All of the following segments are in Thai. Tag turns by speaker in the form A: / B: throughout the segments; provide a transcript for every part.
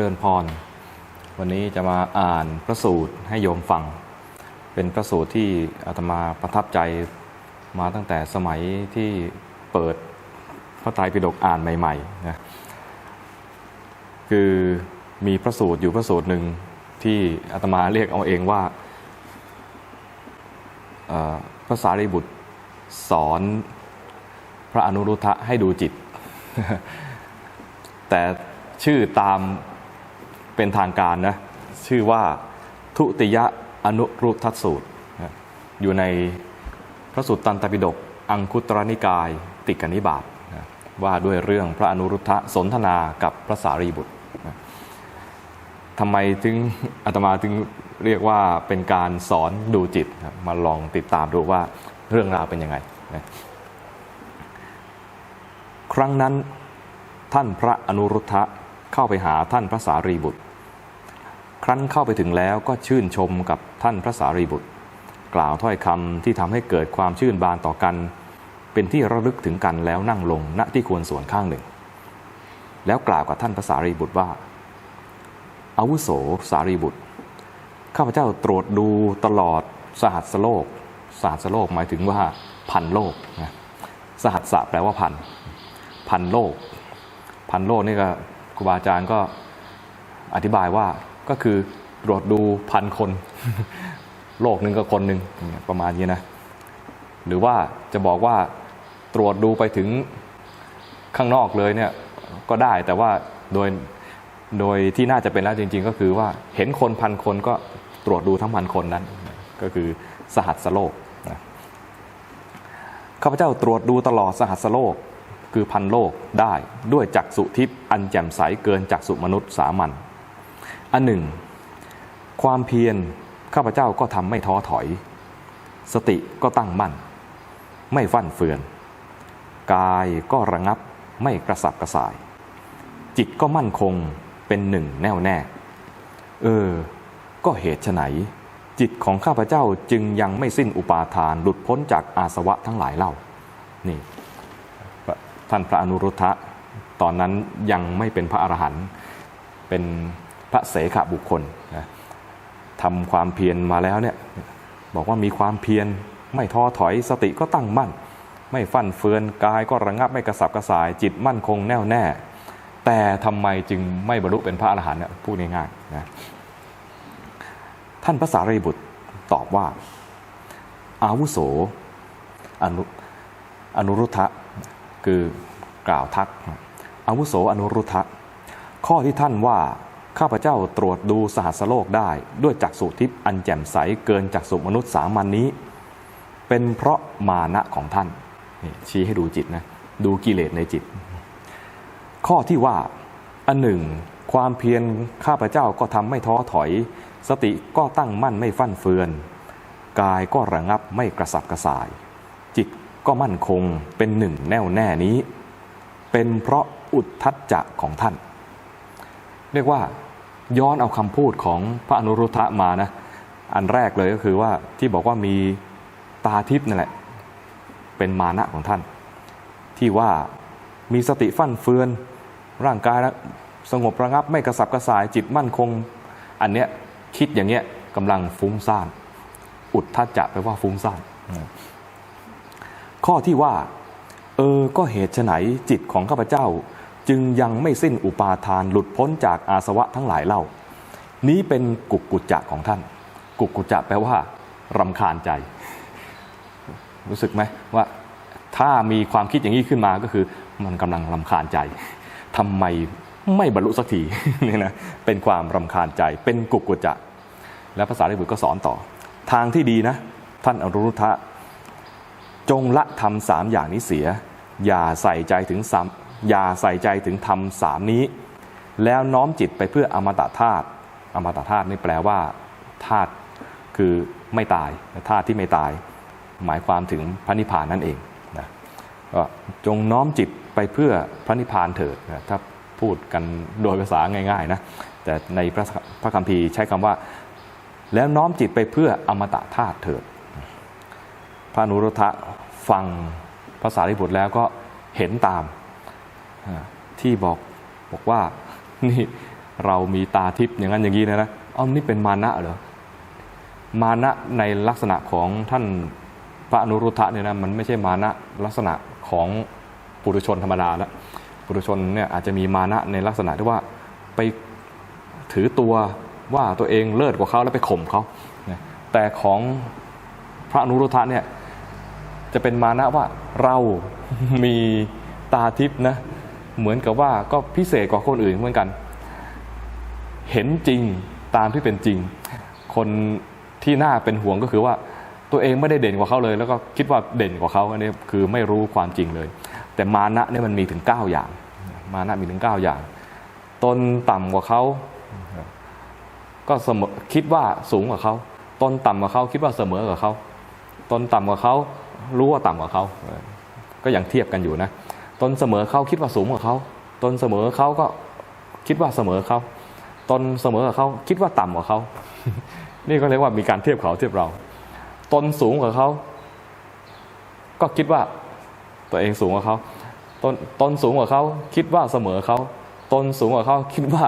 A: ริญพร วันนี้จะมาอ่านพระสูตรให้โยมฟัง เป็นพระสูตรที่อาตมาประทับใจมาตั้งแต่สมัยที่เปิดพระไตรปิฎกอ่านใหม่ๆนะคือมีพระสูตรอยู่พระสูตรหนึ่งที่อาตมาเรียกเอาเองว่าเอ่อพระสารีบุตรสอนพระอนุรุทธะให้ดูจิต แต่ชื่อตาม เป็นทางการนะชื่อว่าทุติยอนุรุทธสูตร อยู่ในพระสูตรตันตปิฎกอังคุตรนิกายติกนิบาตว่าด้วยเรื่องพระอนุรุทธะสนทนากับพระสารีบุตรทำไมถึงอาตมาถึงเรียกว่าเป็นการสอนดูจิตมาลองติดตามดูว่าเรื่องราวเป็นยังไง ครั้งนั้นท่านพระอนุรุทธะ เข้าไปหาท่านพระสารีบุตร ครั้นเข้าไปถึงแล้วก็ชื่นชมกับท่านพระสารีบุตร กล่าวถ้อยคำที่ทำให้เกิดความชื่นบานต่อกัน เป็นที่ระลึกถึงกันแล้วนั่งลงณที่ควรส่วนข้างหนึ่ง แล้วกล่าวกับท่านพระสารีบุตรว่าอาวุโสสารีบุตร ข้าพเจ้าตรวจดูตลอดสหัสโลก สหัสโลกหมายถึงว่าพันโลกนะสหัสสะแปลว่าพัน พันโลก พันโลกนี่ก็ ครูบาอาจารย์ก็อธิบายว่าก็คือตรวจดูพันคน โลกหนึ่งก็คนหนึ่งประมาณนี้นะ หรือว่าจะบอกว่าตรวจดูไปถึงข้างนอกเลยเนี่ยก็ได้แต่ว่าโดยโดยที่น่าจะเป็นแล้วจริง ๆ ก็คือว่าเห็นคนพันคนก็ตรวจดูทั้งพันคนนั้น ก็คือสหัสโลกนะข้าพเจ้าตรวจดูตลอดสหัสโลก คือพันโลกได้ด้วยจักษุทิพย์อันแจ่มใสเกินจักษุมนุษย์สามัญอันหนึ่ง ความเพียรข้าพเจ้าก็ทำไม่ท้อถอย สติก็ตั้งมั่น ไม่ฟั่นเฟือน กายก็ระงับไม่กระสับกระส่าย จิตก็มั่นคงเป็นหนึ่งแน่วแน่ เออ ก็เหตุไฉนจิตของข้าพเจ้าจึงยังไม่สิ้นอุปาทานหลุดพ้นจากอาสวะทั้งหลายเล่า นี่ ท่านพระอนุรุทธะตอนนั้นยังไม่เป็นพระอรหันต์เป็นพระเสขบุคคลนะทำความเพียรมาแล้วเนี่ยบอกว่ามีความเพียรไม่ท้อถอยสติก็ตั้งมั่น ไม่ฟั่นเฟือนกายก็ระงับไม่กระสับกระส่าย จิตมั่นคงแน่วแน่ แต่ทำไมจึงไม่บรรลุเป็นพระอรหันต์เนี่ยพูดง่ายๆนะท่านพระสารีบุตรตอบว่า อาวุโสอนุอนุรุทธะ คือกล่าวทักอาวุโสอนุรุทธะข้อที่ท่านว่าข้าพเจ้าตรวจดูสหัสโลกได้ด้วยจักษุทิพย์อันแจ่มใสเกินจักษุมนุษย์สามัญนนี้ เป็นเพราะมานะของท่านชี้ให้ดูจิตนะดูกิเลสในจิต ข้อที่ว่าอันหนึ่ง ความเพียรข้าพเจ้าก็ทำไม่ท้อถอย สติก็ตั้งมั่นไม่ฟั่นเฟือน กายก็ระงับไม่กระสับกระส่าย ก็มั่นคงเป็นหนึ่งแน่วแน่นี้ เป็นเพราะอุทธัจจะของท่าน เรียกว่าย้อนเอาคำพูดของพระอนุรุทธะมานะ อันแรกเลยก็คือว่าที่บอกว่ามีตาทิพย์นั่นแหละ เป็นมานะของท่าน ที่ว่ามีสติฟั่นเฟือนร่างกายสงบระงับไม่กระสับกระส่ายจิตมั่นคง อันเนี้ยคิดอย่างเงี้ยกำลังฟุ้งซ่าน อุทธัจจะแปลว่าฟุ้งซ่าน ข้อที่ว่า เออ ก็เหตุไฉนจิตของข้าพเจ้า จึงยังไม่สิ้นอุปาทานหลุดพ้นจากอาสวะทั้งหลายเล่า นี้เป็นกุกกุจจะของท่าน กุกกุจจะแปลว่ารำคาญใจ รู้สึกไหมว่าถ้ามีความคิดอย่างนี้ขึ้นมาก็คือ มันกำลังรำคาญใจทำไมไม่บรรลุสักทีนี่นะเป็นความรำคาญใจ เป็นกุกกุจจะ แล้วภาษาลิบุตรก็สอนต่อ ทางที่ดีนะ ท่านอรุทธะ จงละทำสามอย่างนี้เสีย อย่าใส่ใจถึงสามอย่าใส่ใจถึงทำสามนี้ แล้วน้อมจิตไปเพื่ออมตะธาตุอมตะธาตุนี่แปลว่าธาตุคือไม่ตายธาตุที่ไม่ตาย หมายความถึงพระนิพพานนั่นเองนะก็จงน้อมจิตไปเพื่อพระนิพพานเถิดนะถ้าพูดกันโดยภาษาง่ายๆนะแต่ในพระพระคัมภีร์ใช้คำว่า แล้วน้อมจิตไปเพื่ออมตะธาตุเถิด พระนุรุทธะฟังภาษาริบุตรแล้วก็เห็นตาม ที่บอกบอกว่านี่เรามีตาทิพย์อย่างนั้นอย่างนี้นะนะอ้อมนี่เป็นมานะเหรอมานะในลักษณะของท่านพระอนุรุทธะเนี่ยนะมันไม่ใช่มานะลักษณะของปุถุชนธรรมดาแล้วปุถุชนเนี่ยอาจจะมีมานะในลักษณะที่ว่าไปถือตัวว่าตัวเองเลิศกว่าเขาแล้วไปข่มเขาแต่ของพระอนุรุทธะเนี่ย จะเป็นมานะว่าเรามีตาทิพย์นะ เหมือนกับว่าก็พิเศษกว่าคนอื่นเหมือนกัน เห็นจริงตามที่เป็นจริง คนที่น่าเป็นห่วงก็คือว่าตัวเองไม่ได้เด่นกว่าเขาเลย แล้วก็คิดว่าเด่นกว่าเขาอันนี้คือไม่รู้ความจริงเลย แต่มานะเนี่ยมันมีถึง 9 อย่าง มานะมีถึง 9 อย่าง ตนต่ำกว่าเขาก็เสมอคิดว่าสูงกว่าเขาตนต่ำกว่าเขาคิดว่าเสมอกับเขาตนต่ำกว่าเขา รู้ว่าต่ำกว่าเขาก็ยังเทียบกันอยู่นะตนเสมอเขาคิดว่าสูงกว่าเขาตนเสมอเขาก็คิดว่าเสมอเขาตนเสมอกับเขาคิดว่าต่ำกว่าเขานี่ก็เรียกว่ามีการเทียบเขาเทียบเรา ตนสูงกว่าเขาก็คิดว่าตัวเองสูงกว่าเขาตนตนสูงกว่าเขาคิดว่าเสมอเขาตนสูงกว่าเขาคิดว่า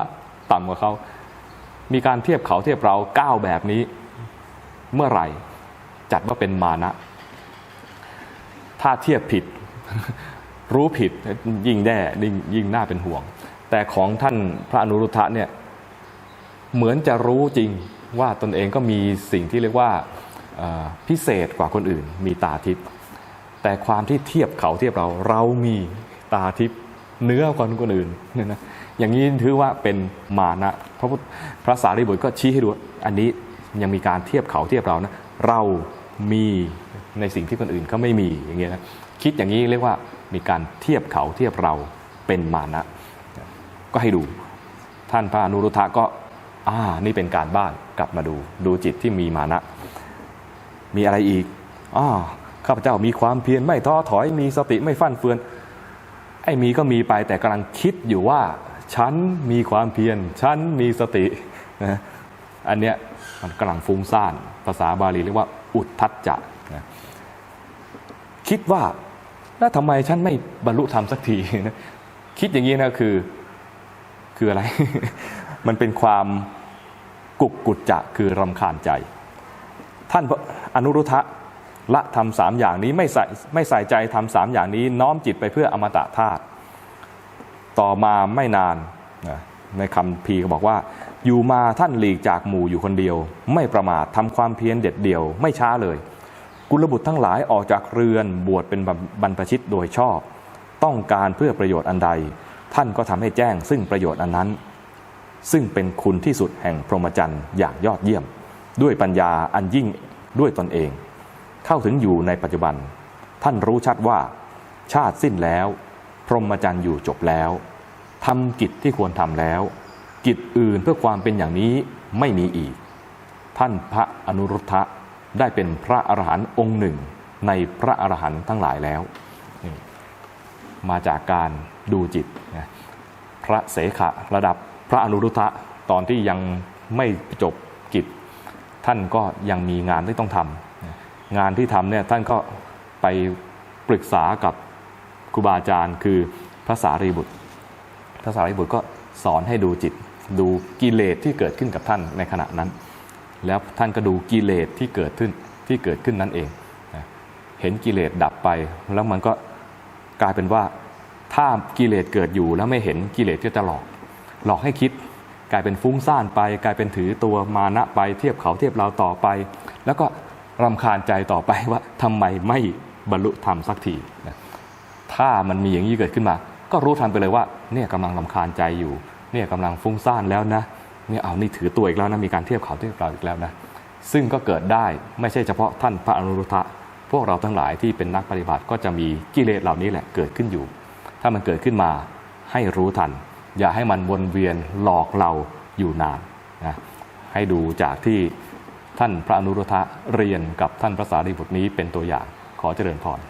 A: ต่ำกว่าเขามีการเทียบเขาเทียบเราก้าวแบบนี้ เมื่อไหร่ จัดว่าเป็นมานะ ถ้าเทียบผิด รู้ผิดยิ่งแย่ยิ่งยิ่งน่าเป็นห่วง แต่ของท่านพระอนุรุทธะเนี่ยเหมือนจะรู้จริงว่าตนเองก็มีสิ่งที่เรียกว่าพิเศษกว่าคนอื่น มีตาทิพย์แต่ความที่เทียบเขาเทียบเราเรามีตาทิพย์เนื้อกว่าคนอื่นเนี่ยนะอย่างนี้ถือว่าเป็นมานะพระพุทธพระสารีบุตรก็ชี้ให้ดูอันนี้ยังมีการเทียบเขาเทียบเรานะเรามี ในสิ่งที่คนอื่นเขาไม่มีอย่างเงี้ยนะคิดอย่างนี้เรียกว่ามีการเทียบเขาเทียบเราเป็นมานะ ก็ให้ดูท่านพระอนุรุทธะก็อ่านี่เป็นการบ้านกลับมาดู ดูจิตที่มีมานะ มีอะไรอีกอ่าข้าพเจ้ามีความเพียรไม่ท้อถอยมีสติไม่ฟั่นเฟือนไอ้มีก็มีไปแต่กำลังคิดอยู่ว่า ฉันมีความเพียรฉันมีสตินะอันเนี้ยมันกำลังฟุ้งซ่านภาษาบาลีเรียกว่าอุทธัจจะนะ คิดว่าแล้วทำไมฉันไม่บรรลุธรรมสักทีนะคิดอย่างนี้นะคือคืออะไร มันเป็นความกุกกุจจะคือรำคาญใจ ท่านอนุรุทธะละทำสามอย่างนี้ไม่ใส่ไม่ใส่ใจทำสามอย่างนี้ น้อมจิตไปเพื่ออมตะธาตุต่อมาไม่นานในคำพีก็บอกว่า อยู่มาท่านหลีกจากหมู่อยู่คนเดียว ไม่ประมาททำความเพียรเด็ดเดี่ยว ไม่ช้าเลย กุลบุตรทั้งหลายออกจากเรือนบวชเป็นบรรพชิตโดยชอบ ต้องการเพื่อประโยชน์อันใด ท่านก็ทำให้แจ้งซึ่งประโยชน์อันนั้น ซึ่งเป็นคุณที่สุดแห่งพรหมจรรย์อย่างยอดเยี่ยม ด้วยปัญญาอันยิ่งด้วยตนเอง เข้าถึงอยู่ในปัจจุบัน ท่านรู้ชัดว่า ชาติสิ้นแล้ว พรหมจรรย์อยู่จบแล้วทำกิจที่ควรทำแล้ว กิจอื่นเพื่อความเป็นอย่างนี้ไม่มีอีก ท่านพระอนุรุทธะ ได้เป็นพระอรหันต์องค์หนึ่ง ในพระอรหันต์ทั้งหลายแล้ว มาจากการดูจิตนะพระเสขะระดับพระอนุรุทธะตอนที่ยังไม่จบกิจ ท่านก็ยังมีงานที่ต้องทำงานที่ทำเนี่ยท่านก็ไปปรึกษากับครูบาอาจารย์คือพระสารีบุตร พระสารีบุตรก็สอนให้ดูจิต ดูกิเลสที่เกิดขึ้นกับท่านในขณะนั้น แล้วท่านก็ดูกิเลสที่เกิดขึ้นที่เกิดขึ้นนั่นเองนะเห็นกิเลสดับไป แล้วมันก็กลายเป็นว่าถ้ากิเลสเกิดอยู่แล้วไม่เห็นกิเลสก็จะหลอก หลอกให้คิดกลายเป็นฟุ้งซ่านไป กลายเป็นถือตัวมานะไปเทียบเขาเทียบเราต่อไป แล้วก็รำคาญใจต่อไปว่าทำไมไม่บรรลุธรรมสักทีนะถ้ามันมีอย่างนี้เกิดขึ้นมา ก็รู้ทันไปเลยว่าเนี่ยกำลังรำคาญใจอยู่ เนี่ยกำลังฟุ้งซ่านแล้วนะ นี่เอานี่ถือตัวอีกแล้วนะมีการเทียบเขาเทียบเราอีกแล้วนะซึ่งก็เกิดได้ไม่ใช่เฉพาะท่านพระอนุรุทธะพวกเราทั้งหลายที่เป็นนักปฏิบัติก็จะมีกิเลสเหล่านี้แหละเกิดขึ้นอยู่ ถ้ามันเกิดขึ้นมาให้รู้ทัน อย่าให้มันวนเวียนหลอกเราอยู่นานนะให้ดูจากที่ท่านพระอนุรุทธะเรียนกับท่านพระสารีบุตรนี้เป็นตัวอย่างขอเจริญพร